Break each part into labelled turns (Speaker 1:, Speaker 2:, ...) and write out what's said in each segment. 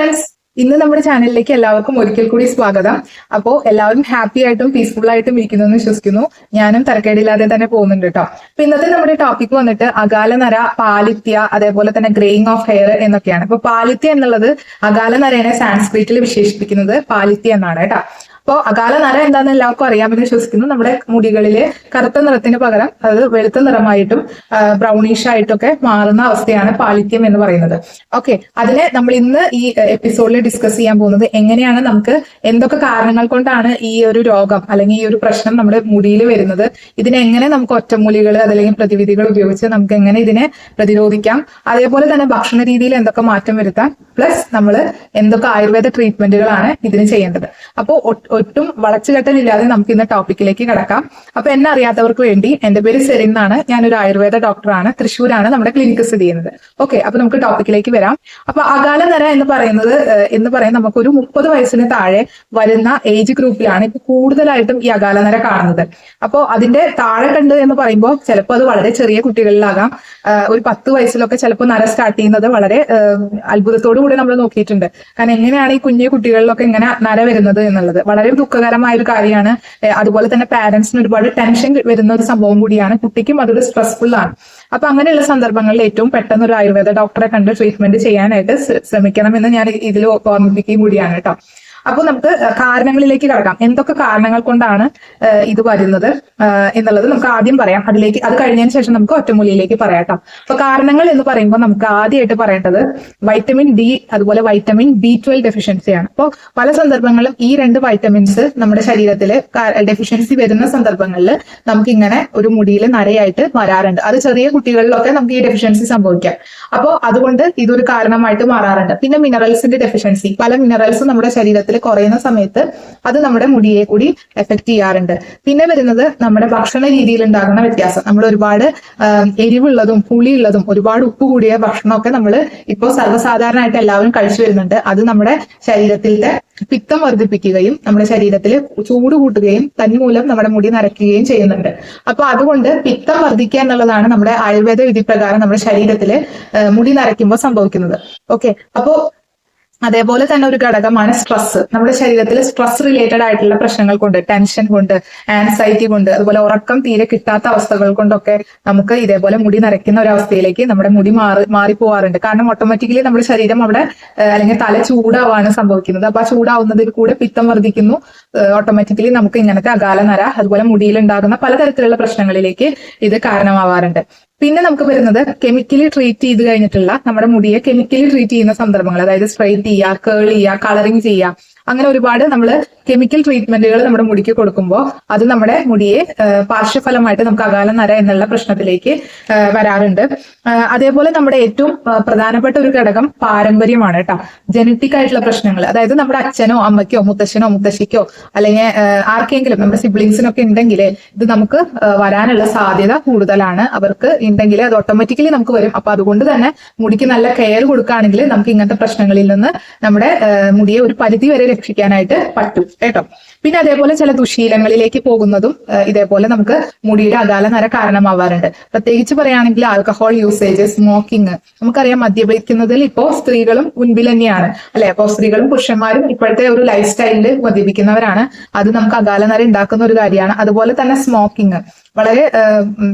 Speaker 1: Friends ഇന്ന് നമ്മുടെ ചാനലിലേക്ക് എല്ലാവർക്കും ഒരിക്കൽ കൂടി സ്വാഗതം. അപ്പോൾ എല്ലാവരും ഹാപ്പി ആയിട്ടും പീസ്ഫുൾ ആയിട്ടും ഇരിക്കുന്നു എന്ന് വിശ്വസിക്കുന്നു. ഞാനും തരക്കേടില്ലാതെ തന്നെ പോകുന്നുണ്ട് കേട്ടോ. അപ്പൊ ഇന്നത്തെ നമ്മുടെ ടോപ്പിക് വന്നിട്ട് അകാല നര പാലിത്യ അതേപോലെ തന്നെ ഗ്രേയിങ് ഓഫ് ഹെയർ എന്നൊക്കെയാണ്. അപ്പൊ പാലിത്യ എന്നുള്ളത് അകാല നരേനെ സാൻസ്ക്രിറ്റിൽ വിശേഷിപ്പിക്കുന്നത് പാലിത്യ എന്നാണ് കേട്ടോ. അപ്പോൾ അകാല നര എന്താണെന്ന് എല്ലാവർക്കും അറിയാമെന്ന് വിശ്വസിക്കുന്നു. നമ്മുടെ മുടികളിലെ കറുത്ത നിറത്തിന് പകരം അതായത് വെളുത്ത നിറമായിട്ടും ബ്രൗണിഷ് ആയിട്ടൊക്കെ മാറുന്ന അവസ്ഥയാണ് പാലിത്യം എന്ന് പറയുന്നത്. ഓക്കെ അതിനെ നമ്മൾ ഇന്ന് ഈ എപ്പിസോഡിൽ ഡിസ്കസ് ചെയ്യാൻ പോകുന്നത് എങ്ങനെയാണ് നമുക്ക് എന്തൊക്കെ കാരണങ്ങൾ കൊണ്ടാണ് ഈ ഒരു രോഗം അല്ലെങ്കിൽ ഈ ഒരു പ്രശ്നം നമ്മുടെ മുടിയിൽ വരുന്നത്? ഇതിനെങ്ങനെ നമുക്ക് ഒറ്റമൂലികൾ അതല്ലെങ്കിൽ പ്രതിവിധികൾ ഉപയോഗിച്ച് നമുക്ക് എങ്ങനെ ഇതിനെ പ്രതിരോധിക്കാം? അതേപോലെ തന്നെ ഭക്ഷണ രീതിയിൽ എന്തൊക്കെ മാറ്റം വരുത്താം പ്ലസ് നമ്മൾ എന്തൊക്കെ ആയുർവേദ ട്രീറ്റ്മെന്റുകളാണ് ഇതിന് ചെയ്യേണ്ടത്. അപ്പോൾ ഒട്ടും വളച്ചുകെട്ടലില്ലാതെ നമുക്ക് ഇന്ന് ടോപ്പിക്കിലേക്ക് കിടക്കാം. അപ്പൊ എന്നെ അറിയാത്തവർക്ക് വേണ്ടി എന്റെ പേര് സെറിൻ എന്നാണ്. ഞാനൊരു ആയുർവേദ ഡോക്ടറാണ്. തൃശ്ശൂരാണ് നമ്മുടെ ക്ലിനിക്ക് സ്ഥിതി ചെയ്യുന്നത്. ഓക്കെ അപ്പൊ നമുക്ക് ടോപ്പിക്കിലേക്ക് വരാം. അപ്പൊ അകാല എന്ന് പറയുന്നത് എന്ന് പറയാൻ നമുക്കൊരു മുപ്പത് വയസ്സിന് താഴെ വരുന്ന ഏജ് ഗ്രൂപ്പിലാണ് ഇപ്പൊ കൂടുതലായിട്ടും ഈ അകാല കാണുന്നത്. അപ്പോൾ അതിന്റെ താഴെ കണ്ട് എന്ന് പറയുമ്പോൾ ചിലപ്പോൾ അത് വളരെ ചെറിയ കുട്ടികളിലാകാം. ഒരു പത്ത് വയസ്സിലൊക്കെ ചിലപ്പോൾ നര സ്റ്റാർട്ട് ചെയ്യുന്നത് വളരെ അത്ഭുതത്തോടു കൂടി നമ്മൾ നോക്കിയിട്ടുണ്ട്. കാരണം എങ്ങനെയാണ് ഈ കുഞ്ഞു കുട്ടികളിലൊക്കെ എങ്ങനെ നര വരുന്നത് എന്നുള്ളത്? വളരെ ദുഃഖകരമായ ഒരു കാര്യമാണ്. അതുപോലെ തന്നെ പാരന്റ്സിന് ഒരുപാട് ടെൻഷൻ വരുന്ന ഒരു സംഭവം കൂടിയാണ്. കുട്ടിക്കും അതൊരു സ്ട്രെസ്ഫുൾ ആണ്. അപ്പൊ അങ്ങനെയുള്ള സന്ദർഭങ്ങളിൽ ഏറ്റവും പെട്ടെന്ന് ഒരു ആയുർവേദ ഡോക്ടറെ കണ്ട് ട്രീറ്റ്മെന്റ് ചെയ്യാനായിട്ട് ശ്രമിക്കണം എന്ന് ഞാൻ ഇതിൽ ഓർമ്മിപ്പിക്കുകയും കൂടിയാണ് കേട്ടോ. അപ്പോൾ നമുക്ക് കാരണങ്ങളിലേക്ക് കടക്കാം. എന്തൊക്കെ കാരണങ്ങൾ കൊണ്ടാണ് ഇത് വരുന്നത് എന്നുള്ളത് നമുക്ക് ആദ്യം പറയാം. അതിലേക്ക് അത് കഴിഞ്ഞതിന് ശേഷം നമുക്ക് ഒറ്റമൂലിയിലേക്ക് പറയാട്ടോ അപ്പൊ കാരണങ്ങൾ എന്ന് പറയുമ്പോൾ നമുക്ക് ആദ്യമായിട്ട് പറയേണ്ടത് വൈറ്റമിൻ ഡി അതുപോലെ വൈറ്റമിൻ ബി ട്വൽവ് ഡെഫിഷ്യൻസിയാണ് അപ്പോൾ പല സന്ദർഭങ്ങളിലും ഈ രണ്ട് വൈറ്റമിൻസ് നമ്മുടെ ശരീരത്തിൽ ഡെഫിഷ്യൻസി വരുന്ന സന്ദർഭങ്ങളിൽ നമുക്ക് ഇങ്ങനെ ഒരു മുടിയിൽ നരയായിട്ട് വരാറുണ്ട്. അത് ചെറിയ കുട്ടികളിലൊക്കെ നമുക്ക് ഈ ഡെഫിഷ്യൻസി സംഭവിക്കാം. അപ്പോൾ അതുകൊണ്ട് ഇതൊരു കാരണമായിട്ട് മാറാറുണ്ട്. പിന്നെ മിനറൽസിന്റെ ഡെഫിഷ്യൻസി പല മിനറൽസും നമ്മുടെ ശരീരത്തിൽ കുറയുന്ന സമയത്ത് അത് നമ്മുടെ മുടിയെ കൂടി എഫക്ട് ചെയ്യാറുണ്ട്. പിന്നെ വരുന്നത് നമ്മുടെ ഭക്ഷണ രീതിയിൽ ഉണ്ടാകുന്ന വ്യത്യാസം. നമ്മൾ ഒരുപാട് എരിവുള്ളതും പുളിയുള്ളതും ഒരുപാട് ഉപ്പ് കൂടിയ ഭക്ഷണമൊക്കെ നമ്മൾ ഇപ്പോൾ സർവസാധാരണമായിട്ട് എല്ലാവരും കഴിച്ചു വരുന്നുണ്ട്. അത് നമ്മുടെ ശരീരത്തിലെ പിത്തം വർദ്ധിപ്പിക്കുകയും നമ്മുടെ ശരീരത്തിൽ ചൂട് കൂട്ടുകയും തന്മൂലം നമ്മുടെ മുടി നരയ്ക്കുകയും ചെയ്യുന്നുണ്ട്. അപ്പൊ അതുകൊണ്ട് പിത്തം വർദ്ധിക്കുക എന്നുള്ളതാണ് നമ്മുടെ ആയുർവേദ വിധി പ്രകാരം നമ്മുടെ ശരീരത്തിൽ മുടി നരയ്ക്കുമ്പോൾ സംഭവിക്കുന്നത്. ഓക്കെ. അപ്പോ അതേപോലെ തന്നെ ഒരു ഘടകമാണ് സ്ട്രെസ് നമ്മുടെ ശരീരത്തിൽ സ്ട്രെസ് റിലേറ്റഡ് ആയിട്ടുള്ള പ്രശ്നങ്ങൾ കൊണ്ട് ടെൻഷൻ കൊണ്ട് ആൻസൈറ്റി കൊണ്ട് അതുപോലെ ഉറക്കം തീരെ കിട്ടാത്ത അവസ്ഥകൾ കൊണ്ടൊക്കെ നമുക്ക് ഇതേപോലെ മുടി നരയ്ക്കുന്ന ഒരു അവസ്ഥയിലേക്ക് നമ്മുടെ മുടി മാറി മാറിപ്പോവാറുണ്ട്. കാരണം ഓട്ടോമാറ്റിക്കലി നമ്മുടെ ശരീരം അവിടെ അല്ലെങ്കിൽ തല ചൂടാവാണ് സംഭവിക്കുന്നത്. അപ്പൊ ആ ചൂടാവുന്നതിൽ കൂടെ പിത്തം വർദ്ധിക്കുന്നു. ഓട്ടോമാറ്റിക്കലി നമുക്ക് ഇങ്ങനത്തെ അകാല നര അതുപോലെ മുടിയിൽ ഉണ്ടാകുന്ന പലതരത്തിലുള്ള പ്രശ്നങ്ങളിലേക്ക് ഇത് കാരണമാവാറുണ്ട്. പിന്നെ നമുക്ക് വരുന്നത് കെമിക്കലി ട്രീറ്റ് ചെയ്ത് കഴിഞ്ഞിട്ടുള്ള നമ്മുടെ മുടിയെ കെമിക്കലി ട്രീറ്റ് ചെയ്യുന്ന സന്ദർഭങ്ങൾ. അതായത് സ്ട്രൈറ്റ് ചെയ്യുക കേൾ ചെയ്യുക കളറിങ് ചെയ്യുക. അങ്ങനെ ഒരുപാട് നമ്മൾ കെമിക്കൽ ട്രീറ്റ്മെന്റുകൾ നമ്മുടെ മുടിക്ക് കൊടുക്കുമ്പോൾ അത് നമ്മുടെ മുടിയെ പാർശ്വഫലമായിട്ട് നമുക്ക് അകാല നര എന്നുള്ള പ്രശ്നത്തിലേക്ക് വരാറുണ്ട്. അതേപോലെ നമ്മുടെ ഏറ്റവും പ്രധാനപ്പെട്ട ഒരു ഘടകം പാരമ്പര്യമാണ് കേട്ടോ. ജനറ്റിക് ആയിട്ടുള്ള പ്രശ്നങ്ങൾ അതായത് നമ്മുടെ അച്ഛനോ അമ്മയ്ക്കോ മുത്തശ്ശനോ മുത്തശ്ശിക്കോ അല്ലെങ്കിൽ ആർക്കെങ്കിലും നമ്മുടെ സിബ്ലിങ്സിനൊക്കെ ഉണ്ടെങ്കിൽ ഇത് നമുക്ക് വരാനുള്ള സാധ്യത കൂടുതലാണ്. അവർക്ക് ഉണ്ടെങ്കിൽ അത് ഓട്ടോമാറ്റിക്കലി നമുക്ക് വരും. അപ്പൊ അതുകൊണ്ട് തന്നെ മുടിക്ക് നല്ല കെയർ കൊടുക്കുകയാണെങ്കിൽ നമുക്ക് ഇങ്ങനത്തെ പ്രശ്നങ്ങളിൽ നിന്ന് നമ്മുടെ മുടിയെ ഒരു പരിധി വരെ രക്ഷിക്കാനായിട്ട് പറ്റും കേട്ടോ? പിന്നെ അതേപോലെ ചില ദുശീലങ്ങളിലേക്ക് പോകുന്നതും ഇതേപോലെ നമുക്ക് മുടിയുടെ അകാല നര കാരണമാവാറുണ്ട്. പ്രത്യേകിച്ച് പറയുകയാണെങ്കിൽ ആൽക്കഹോൾ യൂസേജ് സ്മോക്കിംഗ് നമുക്കറിയാം മദ്യപിക്കുന്നതിൽ ഇപ്പോൾ സ്ത്രീകളും മുൻപിൽ തന്നെയാണ്. അല്ലെ? അപ്പോൾ സ്ത്രീകളും പുരുഷന്മാരും ഇപ്പോഴത്തെ ഒരു ലൈഫ് സ്റ്റൈലിൽ മദ്യപിക്കുന്നവരാണ്. അത് നമുക്ക് അകാല നര ഉണ്ടാക്കുന്ന ഒരു കാര്യമാണ്. അതുപോലെ തന്നെ സ്മോക്കിംഗ് വളരെ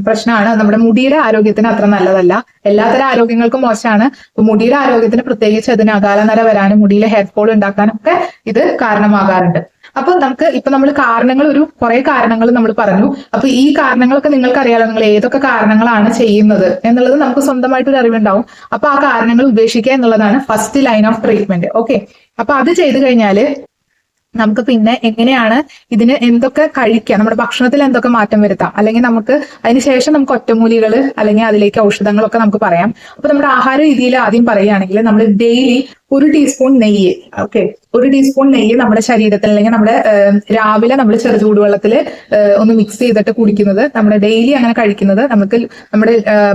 Speaker 1: പ്രശ്നമാണ്. നമ്മുടെ മുടിയുടെ ആരോഗ്യത്തിന് അത്ര നല്ലതല്ല. എല്ലാത്തരം ആരോഗ്യങ്ങൾക്കും മോശമാണ്. മുടിയുടെ ആരോഗ്യത്തിന് പ്രത്യേകിച്ച് അതിന് അകാല നര വരാനും മുടിയിലെ ഹെയർ ഫോൾ ഉണ്ടാക്കാനും ഒക്കെ ഇത് കാരണമാകാറുണ്ട്. അപ്പൊ നമുക്ക് ഇപ്പൊ നമ്മൾ കാരണങ്ങൾ ഒരു കുറെ കാരണങ്ങൾ നമ്മൾ പറഞ്ഞു. അപ്പൊ ഈ കാരണങ്ങളൊക്കെ നിങ്ങൾക്ക് അറിയാലോ നിങ്ങൾ ഏതൊക്കെ കാരണങ്ങളാണ് ചെയ്യുന്നത് എന്നുള്ളത് നമുക്ക് സ്വന്തമായിട്ട് ഒരു അറിവുണ്ടാവും. അപ്പൊ ആ കാരണങ്ങൾ ഉപേക്ഷിക്കുക എന്നുള്ളതാണ് first line of treatment okay അപ്പൊ അത് ചെയ്തു കഴിഞ്ഞാൽ നമുക്ക് പിന്നെ എങ്ങനെയാണ് ഇതിന് എന്തൊക്കെ കഴിക്കാം നമ്മുടെ ഭക്ഷണത്തിൽ എന്തൊക്കെ മാറ്റം വരുത്താം അല്ലെങ്കിൽ നമുക്ക് അതിനുശേഷം നമുക്ക് ഒറ്റമൂലികൾ അല്ലെങ്കിൽ അതിലേക്ക് ഔഷധങ്ങളൊക്കെ നമുക്ക് പറയാം. അപ്പൊ നമ്മുടെ ആഹാര രീതിയിൽ ആദ്യം പറയുകയാണെങ്കിൽ നമ്മൾ ഡെയിലി ഒരു ടീസ്പൂൺ നെയ്യ്. ഓക്കെ ഒരു ടീസ്പൂൺ നെയ്യ് നമ്മുടെ ശരീരത്തിൽ അല്ലെങ്കിൽ നമ്മുടെ രാവിലെ നമ്മൾ ചെറു ചൂടുവെള്ളത്തിൽ ഒന്ന് മിക്സ് ചെയ്തിട്ട് കുടിക്കുന്നത് നമ്മുടെ ഡെയിലി അങ്ങനെ കഴിക്കുന്നത് നമുക്ക് നമ്മുടെ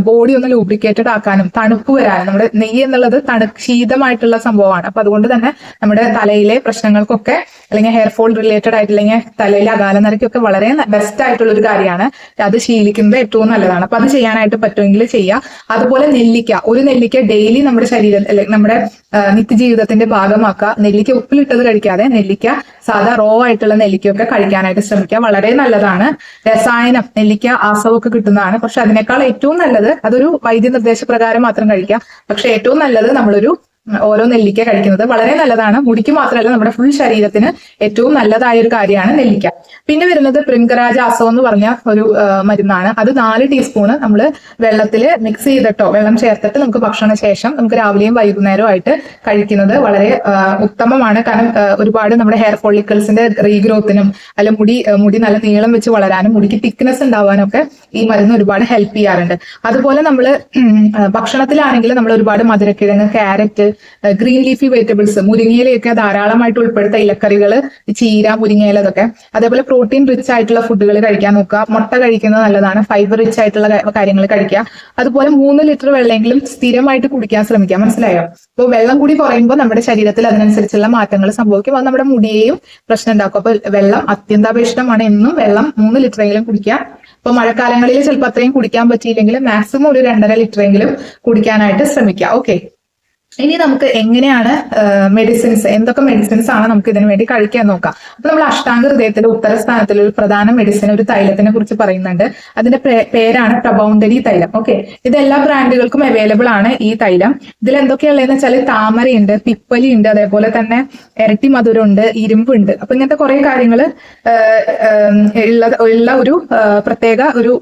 Speaker 1: ബോഡി ഒന്ന് ലൂബ്രിക്കേറ്റഡ് ആക്കാനും തണുപ്പ് വരാനും നമ്മുടെ നെയ്യ് എന്നുള്ളത് തണു ശീതമായിട്ടുള്ള സംഭവമാണ്. അപ്പൊ അതുകൊണ്ട് തന്നെ നമ്മുടെ തലയിലെ പ്രശ്നങ്ങൾക്കൊക്കെ അല്ലെങ്കിൽ ഹെയർ ഫോൾ റിലേറ്റഡ് ആയിട്ട് അല്ലെങ്കിൽ തലയിൽ അകാലനരയ്ക്കൊക്കെ വളരെ ബെസ്റ്റ് ആയിട്ടുള്ള ഒരു കാര്യമാണ്. അത് ശീലിക്കുന്നത് ഏറ്റവും നല്ലതാണ്. അപ്പൊ അത് ചെയ്യാനായിട്ട് പറ്റുമെങ്കിൽ ചെയ്യാം. അതുപോലെ നെല്ലിക്ക. ഒരു നെല്ലിക്ക ഡെയിലി നമ്മുടെ ശരീരം അല്ലെങ്കിൽ നമ്മുടെ നിത്യജീവിതത്തിന്റെ ഭാഗമാക്കുക. നെല്ലിക്ക ഉപ്പിലിട്ടത് കഴിക്കാതെ നെല്ലിക്ക സാധാ റോ ആയിട്ടുള്ള നെല്ലിക്കയൊക്കെ കഴിക്കാനായിട്ട് ശ്രമിക്കുക. വളരെ നല്ലതാണ്. രസായനം നെല്ലിക്ക ആസവൊക്കെ കിട്ടുന്നതാണ്. പക്ഷെ അതിനേക്കാൾ ഏറ്റവും നല്ലത് അതൊരു വൈദ്യ നിർദ്ദേശപ്രകാരം മാത്രം കഴിക്കാം പക്ഷെ ഏറ്റവും നല്ലത് നമ്മളൊരു ഓരോ നെല്ലിക്ക കഴിക്കുന്നത് വളരെ നല്ലതാണ്. മുടിക്ക് മാത്രമല്ല നമ്മുടെ ഫുൾ ശരീരത്തിന് ഏറ്റവും നല്ലതായ ഒരു കാര്യമാണ് നെല്ലിക്ക. പിന്നെ വരുന്നത് ആസവം എന്ന് പറഞ്ഞ ഒരു മരുന്നാണ്. അത് നാല് ടീസ്പൂണ് നമ്മൾ വെള്ളത്തിൽ മിക്സ് ചെയ്തിട്ടോ വെള്ളം ചേർത്തിട്ട് നമുക്ക് ഭക്ഷണ ശേഷം നമുക്ക് രാവിലെയും വൈകുന്നേരവും ആയിട്ട് കഴിക്കുന്നത് വളരെ ഉത്തമമാണ്. കാരണം ഒരുപാട് നമ്മുടെ ഹെയർ ഫോളിക്കിൾസിന്റെ റീഗ്രോത്തിനും അല്ല മുടി മുടി നല്ല നീളം വെച്ച് വളരാനും മുടിക്ക് തിക്നെസ് ഉണ്ടാവാനും ഒക്കെ ഈ മരുന്ന് ഒരുപാട് ഹെൽപ്പ് ചെയ്യാറുണ്ട്. അതുപോലെ നമ്മൾ ഭക്ഷണത്തിലാണെങ്കിൽ നമ്മൾ ഒരുപാട് മധുരക്കിഴങ്ങ് ക്യാരറ്റ് ഗ്രീൻ ലീഫി വെജിറ്റബിൾസ് മുരിങ്ങയിലൊക്കെ ധാരാളമായിട്ട് ഉൾപ്പെടുത്ത ഇലക്കറികൾ ചീര മുരിങ്ങയില ഇതൊക്കെ. അതേപോലെ പ്രോട്ടീൻ റിച്ച് ആയിട്ടുള്ള ഫുഡുകൾ കഴിക്കാൻ നോക്കുക. മുട്ട കഴിക്കുന്നത് നല്ലതാണ്. ഫൈബർ റിച്ച് ആയിട്ടുള്ള കാര്യങ്ങൾ കഴിക്കുക. അതുപോലെ മൂന്ന് ലിറ്റർ വെള്ളമെങ്കിലും സ്ഥിരമായിട്ട് കുടിക്കാൻ ശ്രമിക്കുക. മനസ്സിലായോ? അപ്പോൾ വെള്ളം കൂടി കുറയുമ്പോൾ നമ്മുടെ ശരീരത്തിൽ അതിനനുസരിച്ചുള്ള മാറ്റങ്ങൾ സംഭവിക്കും. അത് നമ്മുടെ മുടിയെയും പ്രശ്നം ഉണ്ടാക്കും. അപ്പൊ വെള്ളം അത്യന്താപേക്ഷിതമാണ്. എന്നും വെള്ളം മൂന്ന് ലിറ്ററെങ്കിലും കുടിക്കുക. ഇപ്പൊ മഴക്കാലങ്ങളിൽ ചിലപ്പോൾ അത്രയും കുടിക്കാൻ പറ്റിയില്ലെങ്കിൽ മാക്സിമം ഒരു രണ്ടര ലിറ്ററെങ്കിലും കുടിക്കാനായിട്ട് ശ്രമിക്കുക. ഓക്കെ ഇനി നമുക്ക് എങ്ങനെയാണ് മെഡിസിൻസ് എന്തൊക്കെ മെഡിസിൻസ് ആണ് നമുക്ക് ഇതിനു വേണ്ടി കഴിക്കാൻ നോക്കാം. അപ്പൊ നമ്മൾ അഷ്ടാംഗ ഹൃദയത്തിലെ ഉത്തരസ്ഥാനത്തിൽ ഒരു പ്രധാന മെഡിസിൻ ഒരു തൈലത്തിനെ കുറിച്ച് പറയുന്നുണ്ട്. അതിന്റെ പേരാണ് പ്രബൗണ്ടരി തൈലം. ഓക്കെ. ഇത് എല്ലാ ബ്രാൻഡുകൾക്കും അവൈലബിൾ ആണ് ഈ തൈലം. ഇതിൽ എന്തൊക്കെയുള്ളതെന്ന് വെച്ചാൽ താമരയുണ്ട് പിപ്പലി ഉണ്ട് അതേപോലെ തന്നെ ഇരട്ടി മധുരമുണ്ട് ഇരുമ്പുണ്ട്. അപ്പൊ ഇങ്ങനത്തെ കുറെ കാര്യങ്ങൾ ഉള്ള ഒരു പ്രത്യേക ഒരു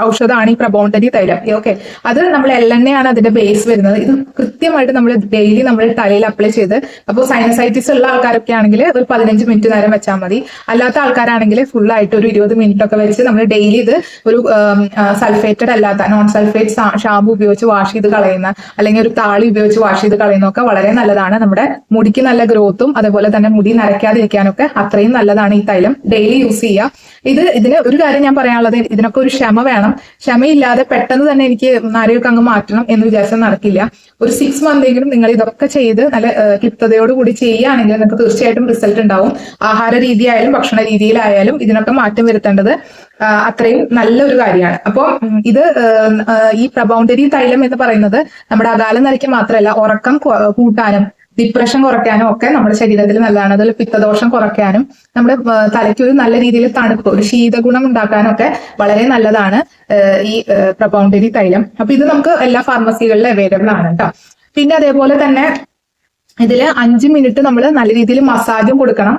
Speaker 1: ഔഷധമാണ് ഈ പ്രബോണ്ടരി തൈലം. ഓക്കെ. അത് നമ്മൾ എള്ളെണ്ണയാണ് അതിന്റെ ബേസ് വരുന്നത്. ഇത് കൃത്യമായിട്ട് നമ്മൾ ഡെയിലി നമ്മൾ തലയിൽ അപ്ലൈ ചെയ്ത് അപ്പോൾ സൈനസൈറ്റിസ് ഉള്ള ആൾക്കാരൊക്കെ ആണെങ്കിൽ ഒരു പതിനഞ്ച് മിനിറ്റ് നേരം വെച്ചാൽ മതി. അല്ലാത്ത ആൾക്കാരാണെങ്കിൽ ഫുൾ ആയിട്ട് ഒരു ഇരുപത് മിനിറ്റ് ഒക്കെ വെച്ച് നമ്മൾ ഡെയിലി ഇത് ഒരു സൾഫേറ്റഡ് അല്ലാത്ത നോൺ സൾഫേറ്റ് ഷാമ്പു ഉപയോഗിച്ച് വാഷ് ചെയ്ത് കളയുന്ന അല്ലെങ്കിൽ ഒരു താളി ഉപയോഗിച്ച് വാഷ് ചെയ്ത് കളയുന്നതൊക്കെ വളരെ നല്ലതാണ്. നമ്മുടെ മുടിക്ക് നല്ല ഗ്രോത്തും അതുപോലെ തന്നെ മുടി നരയ്ക്കാതിരിക്കാനൊക്കെ അത്രയും നല്ലതാണ് ഈ തൈലം. ഡെയിലി യൂസ് ചെയ്യുക ഇത് ഇതിന് ഒരു കാര്യം ഞാൻ പറയാനുള്ളത് ഇതിനൊക്കെ ഒരു ക്ഷമ വേണം. ക്ഷമയില്ലാതെ പെട്ടെന്ന് തന്നെ എനിക്ക് നാരയൊക്കെ അങ്ങ് മാറ്റണം എന്ന് വിചാരിച്ചാൽ നടക്കില്ല. ഒരു സിക്സ് മന്തെങ്കിലും നിങ്ങൾ ഇതൊക്കെ ചെയ്ത് നല്ല ഏഹ്, കൂടി ചെയ്യുകയാണെങ്കിൽ നിങ്ങൾക്ക് തീർച്ചയായിട്ടും റിസൾട്ട് ഉണ്ടാവും. ആഹാര രീതിയായാലും ഭക്ഷണ രീതിയിലായാലും ഇതിനൊക്കെ മാറ്റം വരുത്തേണ്ടത് അത്രയും നല്ലൊരു കാര്യമാണ്. അപ്പോൾ ഇത് ഈ പ്രബൗണ്ടരി തൈലം എന്ന് പറയുന്നത് നമ്മുടെ അകാല നിലയ്ക്ക് മാത്രമല്ല ഉറക്കം കൂട്ടാനും ഡിപ്രഷൻ കുറയ്ക്കാനും ഒക്കെ നമ്മുടെ ശരീരത്തിൽ നല്ലതാണ്. അതുപോലെ പിത്തദോഷം കുറയ്ക്കാനും നമ്മുടെ തലയ്ക്ക് ഒരു നല്ല രീതിയിൽ തണുപ്പ് ഒരു ശീതഗുണം ഉണ്ടാക്കാനൊക്കെ വളരെ നല്ലതാണ് ഈ പ്രബൗണ്ടരി തൈലം. അപ്പൊ ഇത് നമുക്ക് എല്ലാ ഫാർമസികളിലും അവൈലബിൾ ആണ് കേട്ടോ പിന്നെ അതേപോലെ തന്നെ ഇതിൽ അഞ്ച് മിനിറ്റ് നമ്മൾ നല്ല രീതിയിൽ മസാജും കൊടുക്കണം.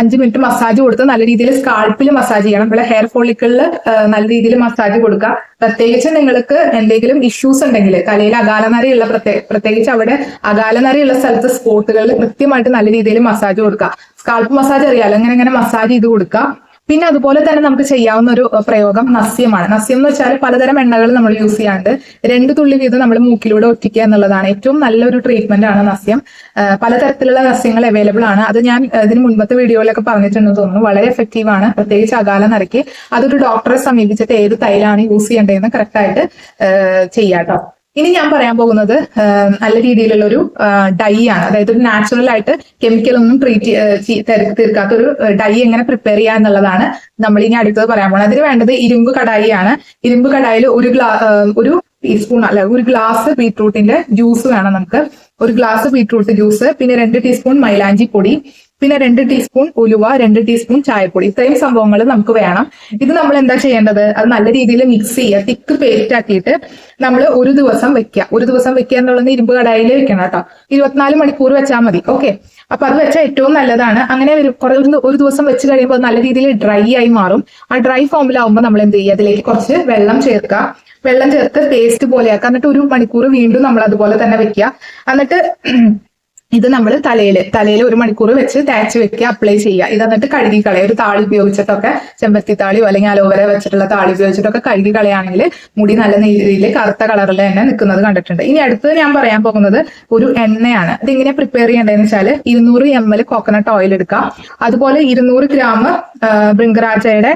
Speaker 1: അഞ്ച് മിനിറ്റ് മസാജ് കൊടുത്ത് നല്ല രീതിയിൽ സ്കാൾപ്പിൽ മസാജ് ചെയ്യണം. ഇവിടെ ഹെയർ ഫോളിക്കിളിൽ നല്ല രീതിയിൽ മസാജ് കൊടുക്കുക. പ്രത്യേകിച്ച് നിങ്ങൾക്ക് എന്തെങ്കിലും ഇഷ്യൂസ് ഉണ്ടെങ്കിൽ തലയിൽ അകാലനരയുള്ള പ്രത്യേക പ്രത്യേകിച്ച് അവിടെ അകാലനരയുള്ള സ്ഥലത്ത് സ്പോട്ടുകളിൽ കൃത്യമായിട്ട് നല്ല രീതിയിൽ മസാജ് കൊടുക്കുക. സ്കാൾപ്പ് മസാജ് അറിയാലോ? അങ്ങനെ അങ്ങനെ മസാജ് ചെയ്ത് കൊടുക്കുക. പിന്നെ അതുപോലെ തന്നെ നമുക്ക് ചെയ്യാവുന്ന ഒരു പ്രയോഗം നസ്യമാണ്. നസ്യം എന്ന് വെച്ചാൽ പലതരം എണ്ണകൾ നമ്മൾ യൂസ് ചെയ്യാണ്ട് രണ്ട് തുള്ളി വീതം നമ്മൾ മൂക്കിലൂടെ ഒറ്റിക്കുക എന്നുള്ളതാണ്. ഏറ്റവും നല്ലൊരു ട്രീറ്റ്മെന്റ് ആണ് നസ്യം. പലതരത്തിലുള്ള നസ്യങ്ങൾ അവൈലബിൾ ആണ്. അത് ഞാൻ ഇതിന് മുൻപത്തെ വീഡിയോയിലൊക്കെ പറഞ്ഞിട്ടുണ്ടെന്ന് തോന്നുന്നു. വളരെ എഫക്റ്റീവ് ആണ്. പ്രത്യേകിച്ച് അകാല നിറയ്ക്ക് അതൊരു ഡോക്ടറെ സമീപിച്ചിട്ട് ഏത് തൈലാണ് യൂസ് ചെയ്യേണ്ടതെന്ന് കറക്റ്റ് ആയിട്ട് ചെയ്യാം കേട്ടോ ഇനി ഞാൻ പറയാൻ പോകുന്നത് നല്ല രീതിയിലുള്ള ഒരു ഡൈ ആണ്. അതായത് ഒരു നാച്ചുറൽ ആയിട്ട് കെമിക്കൽ ഒന്നും ട്രീറ്റ് തീർക്കാത്ത ഒരു ഡൈ എങ്ങനെ പ്രിപ്പയർ ചെയ്യുക എന്നുള്ളതാണ് നമ്മൾ ഇനി അടുത്തത് പറയാൻ പോകുന്നത്. അതിന് വേണ്ടത് ഇരുമ്പ് കടായി ആണ്. ഇരുമ്പ് കടായിൽ ഒരു ഗ്ലാ ഒരു ടീസ്പൂൺ അല്ല ഒരു ഗ്ലാസ് ബീട്രൂട്ടിന്റെ ജ്യൂസ് വേണം നമുക്ക്. ഒരു ഗ്ലാസ് ബീട്രൂട്ട് ജ്യൂസ് പിന്നെ രണ്ട് ടീസ്പൂൺ മൈലാഞ്ചി പൊടി. പിന്നെ രണ്ട് ടീസ്പൂൺ ഉലുവ രണ്ട് ടീസ്പൂൺ ചായപ്പൊടി. ഇത്രയും സംഭവങ്ങൾ നമുക്ക് വേണം. ഇത് നമ്മൾ എന്താ ചെയ്യേണ്ടത്? അത് നല്ല രീതിയിൽ മിക്സ് ചെയ്യുക. തിക്ക് പേസ്റ്റ് ആക്കിയിട്ട് നമ്മൾ ഒരു ദിവസം വെക്കുക. ഒരു ദിവസം വെക്കുക എന്നുള്ളത് ഇരുമ്പ് കടായിൽ വെക്കണം കേട്ടോ. ഇരുപത്തിനാല് മണിക്കൂർ വെച്ചാൽ മതി. ഓക്കെ അപ്പൊ അത് വെച്ചാൽ ഏറ്റവും നല്ലതാണ്. അങ്ങനെ കുറെ ഒരു ദിവസം വെച്ച് കഴിയുമ്പോൾ നല്ല രീതിയിൽ ഡ്രൈ ആയി മാറും. ആ ഡ്രൈ ഫോമിലാവുമ്പോൾ നമ്മൾ എന്ത് ചെയ്യുക? അതിലേക്ക് കുറച്ച് വെള്ളം ചേർക്കുക. വെള്ളം ചേർത്ത് പേസ്റ്റ് പോലെയാക്കുക എന്നിട്ട് ഒരു മണിക്കൂർ വീണ്ടും നമ്മൾ അതുപോലെ തന്നെ വെക്കുക. എന്നിട്ട് ഇത് നമ്മൾ തലയിൽ തലയിൽ ഒരു മണിക്കൂർ വെച്ച് തേച്ച് വെക്കുക അപ്ലൈ ചെയ്യുക. ഇത് എന്നിട്ട് കഴുകി കളയുക. ഒരു താളി ഉപയോഗിച്ചിട്ടൊക്കെ ചെമ്പത്തി താളിയോ അല്ലെങ്കിൽ അലോവേര വെച്ചിട്ടുള്ള താളി ഉപയോഗിച്ചിട്ടൊക്കെ കഴുകി കളയുകയാണെങ്കിൽ മുടി നല്ല രീതിയിൽ കറുത്ത കളറിൽ തന്നെ നിൽക്കുന്നത് കണ്ടിട്ടുണ്ട്. ഇനി അടുത്ത് ഞാൻ പറയാൻ പോകുന്നത് ഒരു എണ്ണയാണ്. ഇത് എങ്ങനെ പ്രിപ്പയർ ചെയ്യേണ്ടതെന്ന് വെച്ചാൽ ഇരുന്നൂറ് എം എൽ കോക്കനട്ട് ഓയിൽ എടുക്കാം അതുപോലെ ഇരുന്നൂറ് ഗ്രാം ബൃങ്കരാജയുടെ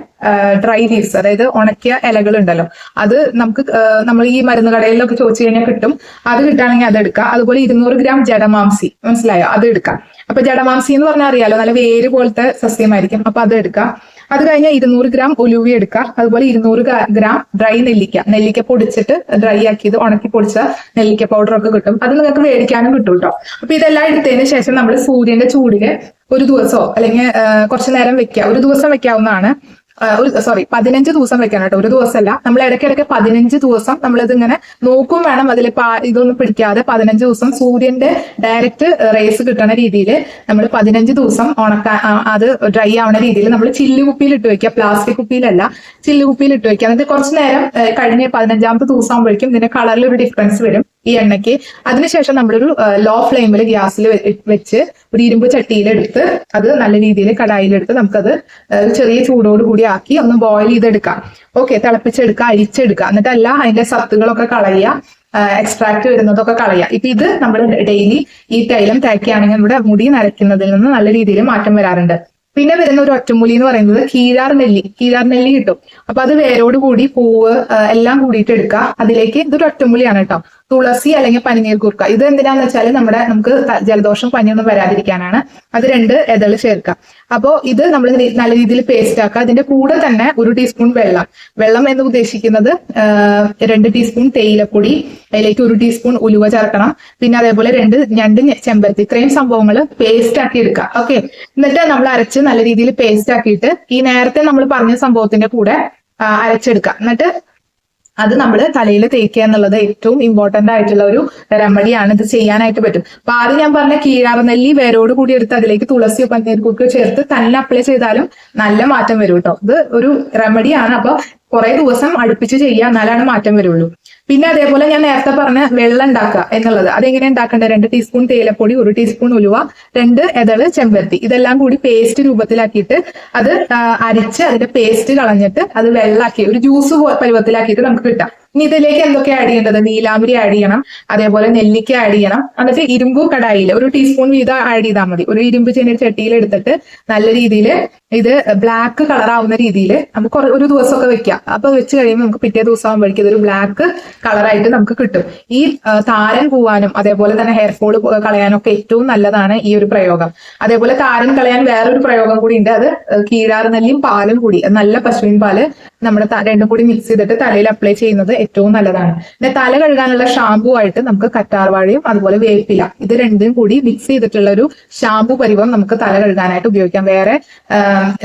Speaker 1: ഡ്രൈ ലീവ്സ് അതായത് ഉണക്കിയ ഇലകൾ ഉണ്ടല്ലോ. അത് നമുക്ക് നമ്മൾ ഈ മരുന്ന് കടയിലൊക്കെ ചോദിച്ചു കഴിഞ്ഞാൽ കിട്ടും. അത് കിട്ടുകയാണെങ്കിൽ അത് എടുക്കുക. അതുപോലെ ഇരുന്നൂറ് ഗ്രാം ജഡമാംസി മനസ്സിലായോ? അത് എടുക്കാം. അപ്പൊ ജഡമാംസി എന്ന് പറഞ്ഞാൽ അറിയാലോ നല്ല വേര് പോലത്തെ സസ്യമായിരിക്കും. അപ്പൊ അത് എടുക്കാം അത് കഴിഞ്ഞാൽ ഇരുന്നൂറ് ഗ്രാം ഒലുവി എടുക്കുക. അതുപോലെ ഇരുന്നൂറ് ഗ്രാം ഡ്രൈ നെല്ലിക്ക. നെല്ലിക്ക പൊടിച്ചിട്ട് ഡ്രൈ ആക്കിയത് ഉണക്കി പൊടിച്ച നെല്ലിക്ക പൗഡർ ഒക്കെ കിട്ടും. അത് നിങ്ങൾക്ക് മേടിക്കാനും കിട്ടും കേട്ടോ അപ്പൊ ഇതെല്ലാം എടുത്തതിന് ശേഷം നമ്മൾ സൂര്യന്റെ ചൂടിന് ഒരു ദിവസമോ അല്ലെങ്കിൽ കുറച്ചു നേരം വെക്കുക. ഒരു ദിവസം വെക്കാവുന്നതാണ്. സോറി പതിനഞ്ച് ദിവസം വെക്കണം കേട്ടോ ഒരു ദിവസമല്ല നമ്മൾ ഇടയ്ക്കിടയ്ക്ക് പതിനഞ്ച് ദിവസം നമ്മളിത് ഇങ്ങനെ നോക്കും വേണം. അതിൽ ഇതൊന്നും പിടിക്കാതെ പതിനഞ്ച് ദിവസം സൂര്യന്റെ ഡയറക്റ്റ് റേസ് കിട്ടണ രീതിയിൽ നമ്മൾ പതിനഞ്ച് ദിവസം ഉണക്കാൻ അത് ഡ്രൈ ആവുന്ന രീതിയിൽ നമ്മൾ ചില്ലു കുപ്പിയിൽ ഇട്ട് വെക്കുക. പ്ലാസ്റ്റിക് കുപ്പിയിലല്ല ചില്ലു കുപ്പിയിൽ ഇട്ട് വെക്കുക. എന്നിട്ട് കുറച്ച് നേരം കഴിഞ്ഞ് പതിനഞ്ചാമത്തെ ദിവസം ആകുമ്പോഴേക്കും ഇതിന്റെ കളറിൽ ഒരു ഡിഫറൻസ് വരും. ഈ എണ്ണയ്ക്ക്. അതിനുശേഷം നമ്മളൊരു ലോ ഫ്ലെയിമിൽ ഗ്യാസിൽ വെച്ച് ഒരു ഇരുമ്പ് ചട്ടിയിലെടുത്ത് അത് നല്ല രീതിയിൽ കടായിലെടുത്ത് നമുക്കത് ചെറിയ ചൂടോട് കൂടി ആക്കി ഒന്ന് ബോയിൽ ചെയ്തെടുക്കാം. ഓക്കെ തിളപ്പിച്ചെടുക്കുക അരിച്ചെടുക്കുക എല്ലാം അതിന്റെ സത്തുകളൊക്കെ കളയുക എക്സ്ട്രാക്ട് വരുന്നതൊക്കെ കളയുക. ഇപ്പൊ ഇത് നമ്മൾ ഡെയിലി ഈ തൈലം തേക്കുകയാണെങ്കിൽ നമ്മുടെ മുടി നരയ്ക്കുന്നതിൽ നിന്ന് നല്ല രീതിയിൽ മാറ്റം വരാറുണ്ട്. പിന്നെ വരുന്ന ഒരു ഒറ്റമൂലി എന്ന് പറയുന്നത് കീരാർ നെല്ലി. കീരാർ നെല്ലി കിട്ടും. അപ്പൊ അത് വേരോട് കൂടി പൂവ് എല്ലാം കൂടിയിട്ട് എടുക്കുക അതിലേക്ക് ഇതൊരു ഒറ്റമൂലിയാണ് കേട്ടോ. തുളസി അല്ലെങ്കിൽ പനിനീർ കുർക്ക ഇത് എന്തിനാന്ന് വെച്ചാൽ നമ്മുടെ നമുക്ക് ജലദോഷം പനിയൊന്നും വരാതിരിക്കാനാണ്. അത് രണ്ട് ഇതൾ ചേർക്കുക അപ്പോൾ ഇത് നമ്മൾ നല്ല രീതിയിൽ പേസ്റ്റ് ആക്കുക അതിന്റെ കൂടെ തന്നെ ഒരു ടീസ്പൂൺ വെള്ളം. വെള്ളം എന്ന് ഉദ്ദേശിക്കുന്നത് രണ്ട് ടീസ്പൂൺ തേയിലപ്പൊടി അതിലേക്ക് ഒരു ടീസ്പൂൺ ഉലുവ ചേർക്കണം. പിന്നെ അതേപോലെ രണ്ട് രണ്ട് ചെമ്പരത്തി. ഇത്രയും സംഭവങ്ങൾ പേസ്റ്റ് ആക്കി എടുക്കുക ഓക്കെ എന്നിട്ട് നമ്മൾ അരച്ച് നല്ല രീതിയിൽ പേസ്റ്റ് ആക്കിയിട്ട് ഈ നേരത്തെ നമ്മൾ പറഞ്ഞ സംഭവത്തിന്റെ കൂടെ അരച്ചെടുക്കുക എന്നിട്ട് അത് നമ്മൾ തലയിൽ തേക്കുക എന്നുള്ളത് ഏറ്റവും ഇമ്പോർട്ടന്റ് ആയിട്ടുള്ള ഒരു റെമഡിയാണ് ഇത് ചെയ്യാനായിട്ട് പറ്റും. അപ്പൊ ആദ്യം ഞാൻ പറഞ്ഞ കീഴാർനെല്ലി വേരോട് കൂടി എടുത്ത് അതിലേക്ക് തുളസിയോ പന്നീർക്കുക്കോ ചേർത്ത് തന്നെ അപ്ലൈ ചെയ്താലും നല്ല മാറ്റം വരും കേട്ടോ ഇത് ഒരു റെമഡിയാണ് അപ്പൊ കുറെ ദിവസം അടുപ്പിച്ച് ചെയ്യുക എന്നാലാണ് മാറ്റം വരുള്ളൂ. പിന്നെ അതേപോലെ ഞാൻ നേരത്തെ പറഞ്ഞ വെള്ളം ഉണ്ടാക്കുക എന്നുള്ളത്. അതെങ്ങനെ ഉണ്ടാക്കേണ്ടത്? രണ്ട് ടീസ്പൂൺ തേയിലപ്പൊടി ഒരു ടീസ്പൂൺ ഉലുവ രണ്ട് എതൾ ചെമ്പരത്തി. ഇതെല്ലാം കൂടി പേസ്റ്റ് രൂപത്തിലാക്കിയിട്ട് അത് അരിച്ച് അതിന്റെ പേസ്റ്റ് കളഞ്ഞിട്ട് അത് വെള്ളാക്കി ഒരു ജ്യൂസ് പരുവത്തിലാക്കിയിട്ട് നമുക്ക് കിട്ടാം. ഇനി ഇതിലേക്ക് എന്തൊക്കെ ആഡ് ചെയ്യേണ്ടത്? നീലാമ്പരി ആഡ് ചെയ്യണം. അതേപോലെ നെല്ലിക്ക ആഡ് ചെയ്യണം. എന്നിട്ട് ഇരുമ്പ് കടായിൽ ഒരു ടീസ്പൂൺ വീതം ആഡ് ചെയ്താൽ മതി. ഒരു ഇരുമ്പ് ചെറിയ ചട്ടിയിൽ എടുത്തിട്ട് നല്ല രീതിയിൽ ഇത് ബ്ലാക്ക് കളർ ആവുന്ന രീതിയിൽ നമുക്ക് ഒരു ദിവസമൊക്കെ വെക്കാം. അപ്പൊ വെച്ച് കഴിയുമ്പോൾ നമുക്ക് പിറ്റേ ദിവസം ആകുമ്പോഴേക്കും ഇതൊരു ബ്ലാക്ക് കളറായിട്ട് നമുക്ക് കിട്ടും. ഈ താരൻ പോവാനും അതേപോലെ തന്നെ ഹെയർ ഫോൾ കളയാനും ഒക്കെ ഏറ്റവും നല്ലതാണ് ഈ ഒരു പ്രയോഗം. അതേപോലെ താരൻ കളയാൻ വേറൊരു പ്രയോഗം കൂടി ഉണ്ട്. അത് കീഴാറുനെല്ലിയും പാലും കൂടി. നല്ല പശുവിൻ പാൽ നമ്മുടെ രണ്ടും കൂടി മിക്സ് ചെയ്തിട്ട് തലയിൽ അപ്ലൈ ചെയ്യുന്നത് ഏറ്റവും നല്ലതാണ്. പിന്നെ തല കഴുകാനുള്ള ഷാമ്പു ആയിട്ട് നമുക്ക് കറ്റാർവാഴയും അതുപോലെ വേപ്പില ഇത് രണ്ടും കൂടി മിക്സ് ചെയ്തിട്ടുള്ള ഒരു ഷാമ്പു പരിവം നമുക്ക് തല കഴുകാനായിട്ട് ഉപയോഗിക്കാം. വേറെ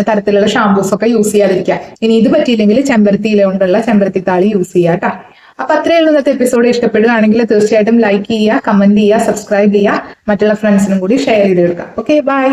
Speaker 1: തരത്തിലുള്ള ഷാംപൂസ് ഒക്കെ യൂസ് ചെയ്യാതിരിക്കുക. ഇനി ഇത് പറ്റിയില്ലെങ്കിൽ ചെമ്പരത്തി ഇല കൊണ്ടുള്ള ചെമ്പരത്തി താളി യൂസ് ചെയ്യുക കേട്ടോ അപ്പൊ അത്രയേ ഉള്ളൂ ഇന്നത്തെ എപ്പിസോഡ് ഇഷ്ടപ്പെടുകയാണെങ്കിൽ തീർച്ചയായിട്ടും ലൈക്ക് ചെയ്യുക കമന്റ് ചെയ്യുക സബ്സ്ക്രൈബ് ചെയ്യുക. മറ്റുള്ള ഫ്രണ്ട്സിനും കൂടി ഷെയർ ചെയ്ത് കൊടുക്കുക. Okay bye